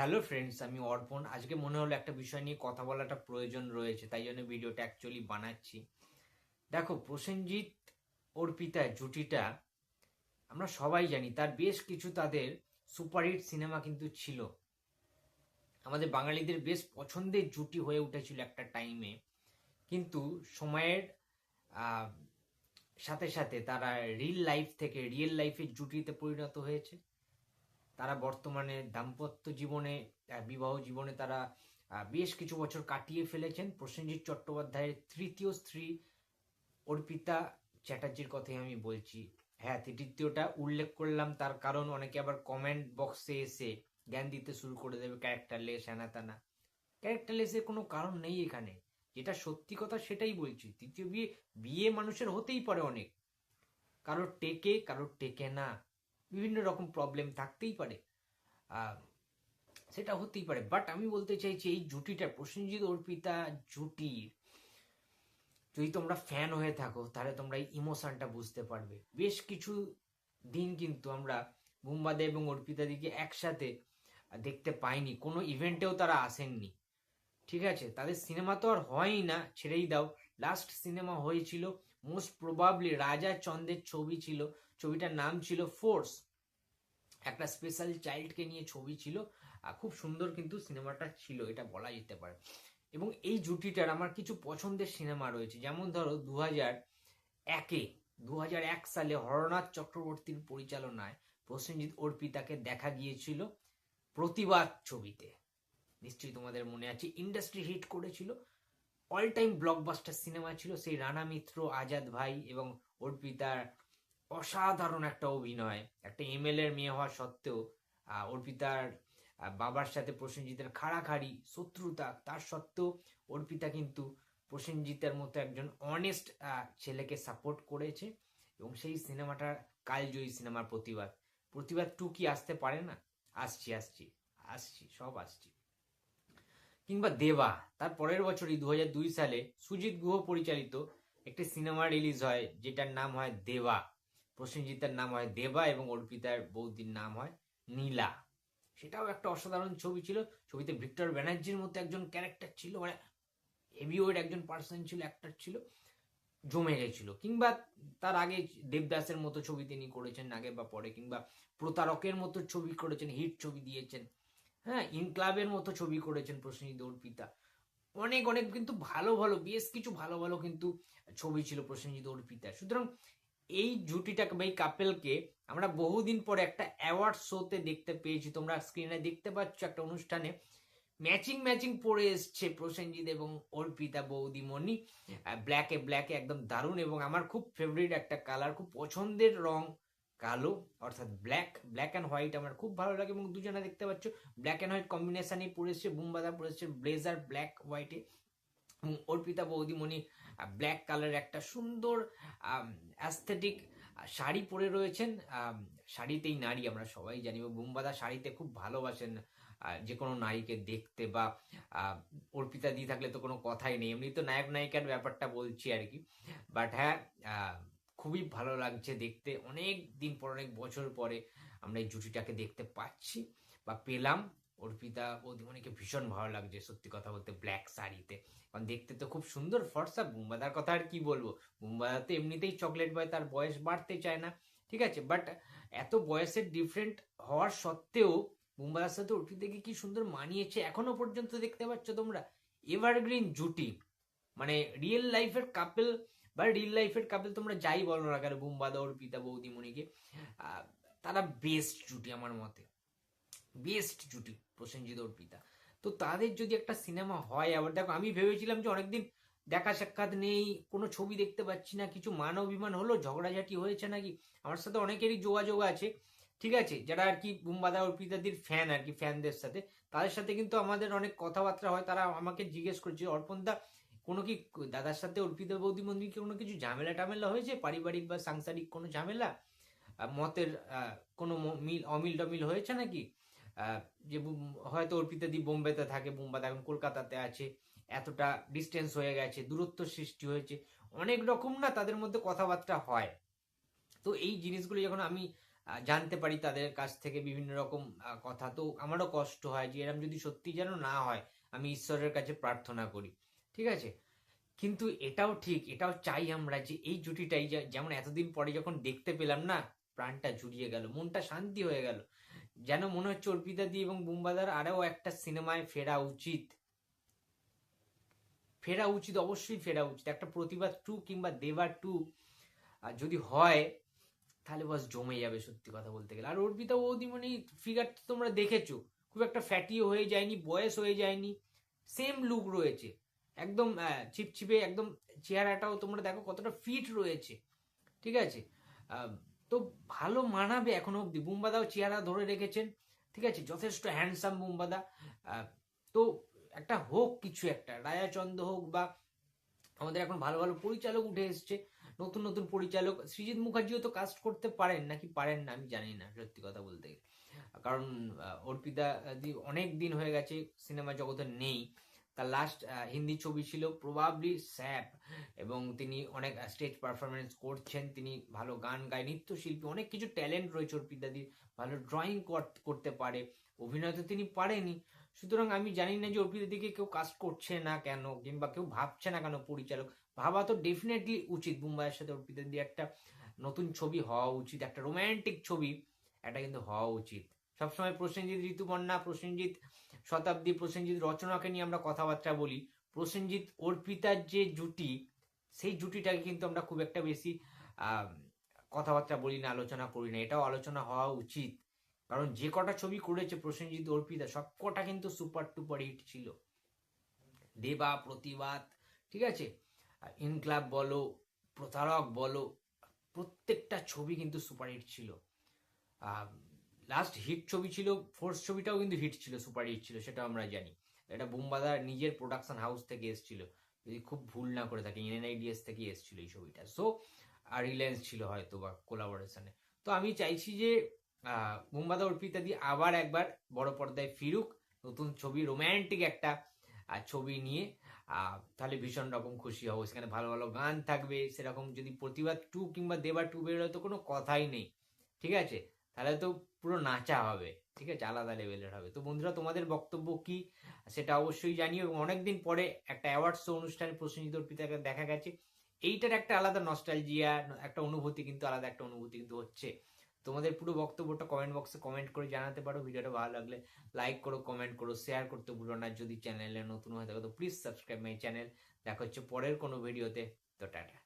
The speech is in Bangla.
হ্যালো ফ্রেন্ডস আমি অর্পণ। আজকে মনে হলো একটা বিষয় নিয়ে কথা বলাটা প্রয়োজন রয়েছে, তাই জন্য ভিডিওটা অ্যাকচুয়ালি বানাচ্ছি। দেখো, প্রসেনজিৎ অর্পিতা জুটিটা আমরা সবাই জানি, তার বেশ কিছু তাদের সুপারহিট সিনেমা কিন্তু ছিল। আমাদের বাঙালিদের বেশ পছন্দের জুটি হয়ে উঠেছিল একটা টাইমে কিন্তু সময়ের সাথে সাথে তারা রিল লাইফ থেকে রিয়েল লাইফের জুটিতে পরিণত হয়েছে। তারা বর্তমানে দাম্পত্য জীবনে বিবাহ জীবনে তারা বেশ কিছু বছর কাটিয়ে ফেলেছেন। প্রসেনজিৎ চট্টোপাধ্যায়ের তৃতীয় স্ত্রী অর্পিতা চ্যাটার্জির কথাই আমি বলছি। হ্যাঁ তৃতীয়টা উল্লেখ করলাম, তার কারণ অনেকে আবার কমেন্ট বক্সে এসে জ্ঞান দিতে শুরু করে দেবে, ক্যারেক্টারলেস হ্যানা তানা ক্যারেক্টারলেসের কোনো কারণ নেই এখানে। যেটা সত্যি কথা সেটাই বলছি। তৃতীয় বিয়ে বিয়ে মানুষের হতেই পারে অনেক। কারোর টেকে কারোর টেকে না। বিভিন্ন রকম প্রবলেম থাকতেই পারে। সেটা হতেই পারে। বাট আমি বলতে চাইছি, এই জুটিটা, প্রসেনজিৎ অর্পিতা জুটির যদি তোমরা ফ্যান হয়ে থাকো, তাহলে তোমরা এই ইমোশনটা বুঝতে পারবে। বেশ কিছু দিন কিন্তু আমরা বুম্বাদে এবং অর্পিতা দিকে একসাথে দেখতে পাইনি। কোনো ইভেন্টেও তারা আসেননি। ঠিক আছে? তাদের সিনেমা তো আর হয়ই না, ছেড়েই দাও। লাস্ট সিনেমা হয়েছিল মোস্ট প্রবাবলি রাজা চন্দের ছবি ছিল, ছবিটার নাম ছিল ফোর্স একটা স্পেশাল চাইল্ডকে নিয়ে ছবি ছিল, আর খুব সুন্দর কিন্তু সিনেমাটা ছিল, এটা বলা যেতে পারে। এবং এই জুটিটার আমার কিছু পছন্দের সিনেমা রয়েছে, যেমন ধরো দু হাজার একে দু হাজার এক সালে হরনাথ চক্রবর্তীর পরিচালনায় প্রসেনজিৎ অর্পিতাকে দেখা গিয়েছিল প্রতিবাদ ছবিতে। নিশ্চয়ই তোমাদের মনে আছে ইন্ডাস্ট্রি হিট করেছিল অল টাইম ব্লকবাস্টার সিনেমা ছিল সেই রানা মিত্র, আজাদ ভাই এবং অর্পিতার অসাধারণ একটা অভিনয়। একটা এমএল এর মেয়ে হওয়া সত্ত্বেও অর্পিতার বাবার সাথে প্রসেনজিতের খাড়াখাড়ি, শত্রুতা, তার সত্ত্বেও অর্পিতা কিন্তু প্রসেনজিতের মতো একজন অনেস্ট ছেলেকে সাপোর্ট করেছে এবং সেই সিনেমাটার কালজয়ী সিনেমার প্রতিবাদ। প্রতিবাদ টু কি আসতে পারে না? আসছি আসছি আসছি, সব আসছি। কিংবা দেবা। তার পরের বছরই দু সালে সুজিত গুহ পরিচালিত একটি সিনেমা রিলিজ হয়, যেটার নাম হয় দেবা। প্রসেনজিতের নাম হয় দেবা এবং অর্পিতার বৌদির নাম হয় নীলা। সেটাও একটা অসাধারণ ছবি ছিল। ছবিতে ভিক্টর ব্যানার্জির মতো একজন ক্যারেক্টার ছিল মানে হেভিওয়েট একজন পার্সন ছিল, অ্যাক্টার ছিল, জমে গেছিল। কিংবা তার আগে দেবদাসের মতো ছবি তিনি করেছেন, আগে বা পরে, কিংবা প্রতারকের মতো ছবি করেছেন, হিট ছবি দিয়েছেন। হ্যাঁ ইনক্লাবের মতো ছবি করেছেন প্রসেনজিৎ অর্পিতা অনেক অনেক কিন্তু ভালো ভালো, বেশ কিছু ভালো ভালো কিন্তু ছবি ছিল প্রসেনজিৎ অর্পিতার সুতরাং এই জুটিটাকে বা এই কাপেলকে আমরা বহুদিন পরে একটা অ্যাওয়ার্ড শোতে দেখতে পেয়েছি। তোমরা স্ক্রিনে দেখতে পাচ্ছ একটা অনুষ্ঠানে ম্যাচিং ম্যাচিং পরে এসছে প্রসেনজিৎ এবং অর্পিতা বৌদিমণি। ব্ল্যাকে ব্ল্যাকে একদম দারুণ এবং আমার খুব ফেভারিট একটা কালার খুব পছন্দের রং কালো, অর্থাৎ ব্ল্যাক ব্ল্যাক অ্যান্ড হোয়াইট আমার খুব ভালো লাগে এবং দুজনে দেখতে পাচ্ছ ব্ল্যাক অ্যান্ড হোয়াইট কম্বিনেশনই পড়েছে বুম্বাদা পড়েছে ব্লেজার ব্ল্যাক হোয়াইটে অর্পিতা বৌদিমণি ব্ল্যাক কালার একটা সুন্দর অ্যাস্থেটিক শাড়ি পরে রয়েছেন। শাড়িতেই নারী আমরা সবাই জানি বুম্বাদা শাড়িতে খুব ভালোবাসেন যে কোনো নারীকে দেখতে বা অর্পিতা দি থাকলে তো কোনো কথাই নেই। এমনি তো নায়ক নায়িকার ব্যাপারটা বলছি আর কি। বাট হ্যাঁ খুবই ভালো লাগছে দেখতে। অনেক দিন পর, অনেক বছর পরে আমরা এই জুটিটাকে দেখতে পাচ্ছি বা পেলাম। অর্পিতা বৌদিমণিকে ভীষণ ভালো লাগছে সত্যি কথা বলতে ব্ল্যাক শাড়িতে। কারণ দেখতে তো খুব সুন্দর, ফর্সা। বুম্বাদার কথা আর কি বলব? বুম্বাদা তো এমনিতেই চকলেট বয় তার বয়স বাড়তে চায় না। ঠিক আছে বাট এত বয়সের ডিফারেন্ট হওয়ার সত্ত্বেও বুম্বাদার সাথে অর্পিতাকে কি সুন্দর মানিয়েছে এখনও পর্যন্ত দেখতে পাচ্ছ তোমরা? এভারগ্রিন জুটি মানে রিয়েল লাইফের কাপেল বা রিল লাইফের কাপেল তোমরা যাই বলো না কেন বুম্বাদা অর্পিতা বৌদিমণিকে তারা বেস্ট জুটি আমার মতে। বেস্ট জুটি, প্রসেনজিৎ অর্পিতা তো তাদের যদি একটা সিনেমা হয়, আবার দেখো আমি ভেবেছিলাম যে অনেকদিন দেখা সাক্ষাৎ নেই, কোনো ছবি দেখতে পাচ্ছি না, কিছু মান অভিমান হলো, ঝগড়াঝাটি হয়েছে নাকি? আমার সাথে অনেকেরই যোগাযোগ আছে, ঠিক আছে? যারা আর কি বুম্বাদা অর্পিতাদির ফ্যান আর কি ফ্যানদের সাথে। তাদের সাথে কিন্তু আমাদের অনেক কথাবার্তা হয়, তারা আমাকে জিজ্ঞেস করছে অর্পণদা কোনো কি দাদার সাথে অর্পিতা বৌদি মন্দির কোনো কিছু ঝামেলা টামেলা হয়েছে? পারিবারিক বা সাংসারিক কোনো ঝামেলা? মতের কোনো মিল, অমিল টমিল হয়েছে নাকি? যে হয়তো অর্পিতা দি বোম্বেতে থাকে বোম্বাতে এখন কলকাতাতে আছে, এতটা ডিস্টেন্স হয়ে গেছে, দূরত্ব সৃষ্টি হয়েছে, অনেক রকম না তাদের মধ্যে কথাবার্তা হয়। তো এই জিনিসগুলো যখন আমি জানতে পারি তাদের কাছ থেকে বিভিন্ন রকম কথা, তো আমারও কষ্ট হয় যে এরম যদি সত্যি যেন না হয়, আমি ঈশ্বরের কাছে প্রার্থনা করি। ঠিক আছে? কিন্তু এটাও ঠিক, এটাও চাই আমরা যে এই জুটিটাই যেমন এতদিন পরে যখন দেখতে পেলাম না, প্রাণটা জুড়িয়ে গেল, মনটা শান্তি হয়ে গেল। যেন মনে হচ্ছে অর্পিতা দি এবং বুম্বাদার আরও একটা সিনেমায় ফেরা উচিত। ফেরা উচিত, অবশ্যই ফেরা উচিত। একটা প্রতিবাদ টু কিংবা দেবা টু যদি হয়, তাহলে বাস জমে যাবে সত্যি কথা বলতে গেলে। আর অর্পিতা বৌদিমণি ফিগার তো তোমরা দেখেছ, খুব একটা ফ্যাটিও হয়ে যায়নি, বয়স হয়ে যায়নি সেম লুক রয়েছে। একদম চিপচিপে একদম চেহারাটাও তোমরা দেখো কতটা ফিট রয়েছে। ঠিক আছে? তো ভালো মানাবে এখনও অব্দি বুম্বাদাও চেহারা ধরে রেখেছেন। ঠিক আছে? যথেষ্ট হ্যান্ডসাম বুম্বাদা। তো একটা হোক কিছু একটা, রায়াচন্দ হোক বা আমাদের এখন ভালো ভালো পরিচালক উঠে এসছে, নতুন নতুন পরিচালক। সৃজিত মুখার্জিও তো কাস্ট করতে পারেন নাকি পারেন না, আমি জানি না, সত্যি কথা বলতে গেলে। কারণ অর্পিতা দি অনেক দিন হয়ে গেছে, সিনেমা জগতে নেই। তার লাস্ট হিন্দি ছবি ছিল প্রবাবলি স্যাপ। এবং তিনি অনেক স্টেজ পারফরমেন্স করছেন। তিনি ভালো গান গায়, নৃত্যশিল্পী, অনেক কিছু ট্যালেন্ট রয়েছে অর্পিতাদির ভালো ড্রয়িং করতে পারে। অভিনয় তো তিনি পারেনি। সুতরাং আমি জানি না যে অর্পিতাদিকে কেউ কাস্ট করছে না কেন, কিংবা কেউ ভাবছে না কেন পরিচালক। ভাবা তো ডেফিনেটলি উচিত। মুম্বাইয়ের সাথে অর্পিতাদি একটা নতুন ছবি হওয়া উচিত, একটা রোম্যান্টিক ছবি, এটা কিন্তু হওয়া উচিত। সবসময় প্রসেনজিৎ ঋতুপর্ণা, প্রসেনজিৎ শতাব্দী, প্রসেনজিৎ রচনাকে নিয়ে আমরা কথাবার্তা বলি। প্রসেনজিৎ অর্পিতার যে জুটি, সেই জুটিটাকে কিন্তু আমরা খুব একটা বেশি কথাবার্তা বলি না, আলোচনা করি না। এটাও আলোচনা হওয়া উচিত। কারণ যে কটা ছবি করেছে প্রসেনজিৎ অর্পিতা, সব কটা কিন্তু সুপার টুপার হিট ছিল। দেবা, প্রতিবাদ, ঠিক আছে? ইনক্লাব বলো, প্রতারক বলো, প্রত্যেকটা ছবি কিন্তু সুপারহিট ছিল। লাস্ট হিট ছবি ছিল ফোর্স ছবিটাও কিন্তু হিট ছিল সুপার হিট ছিল সেটা আমরা জানি। এটা বুম্বাদার নিজের প্রোডাকশন হাউস থেকে এসেছিল। যদি খুব ভুল না করে থাকে এনআইডিএস থেকে এসেছিল এই ছবিটা। সো আর রিলায়েন্স ছিল হয়তো বা কোলাবোরেশনে তো আমি চাইছি যে আহ, বুম্বাদা অর্পিতা দিয়ে আবার একবার বড় পর্দায় ফিরুক নতুন ছবি রোম্যান্টিক একটা ছবি নিয়ে। তাহলে ভীষণ রকম খুশি হব। সেখানে ভালো ভালো গান থাকবে সেরকম যদি প্রতিবাদ টু কিংবা দেবা টু বেরোয় তো কোনো কথাই নেই। ঠিক আছে? তাহলে তো পুরো নাচা হবে, ঠিক আছে? আলাদা লেভেলের হবে। তো বন্ধুরা, তোমাদের বক্তব্য কি? সেটা অবশ্যই জানিও। এবং অনেকদিন পরে একটা অ্যাওয়ার্ড শো অনুষ্ঠানে প্রসেনজিৎ অর্পিতাকে দেখা গেছে। এইটার একটা আলাদা নস্টালজিয়া একটা অনুভূতি কিন্তু, আলাদা একটা অনুভূতি কিন্তু হচ্ছে। তোমাদের পুরো বক্তব্যটা কমেন্ট বক্সে কমেন্ট করে জানাতে পারো। ভিডিওটা ভালো লাগলে লাইক করো কমেন্ট করো শেয়ার করতে ভুলো না। যদি চ্যানেলে নতুন হয়ে থাকো, তো প্লিজ সাবস্ক্রাইব মাই চ্যানেল দেখা হচ্ছে পরের কোনো ভিডিওতে তো টাটা।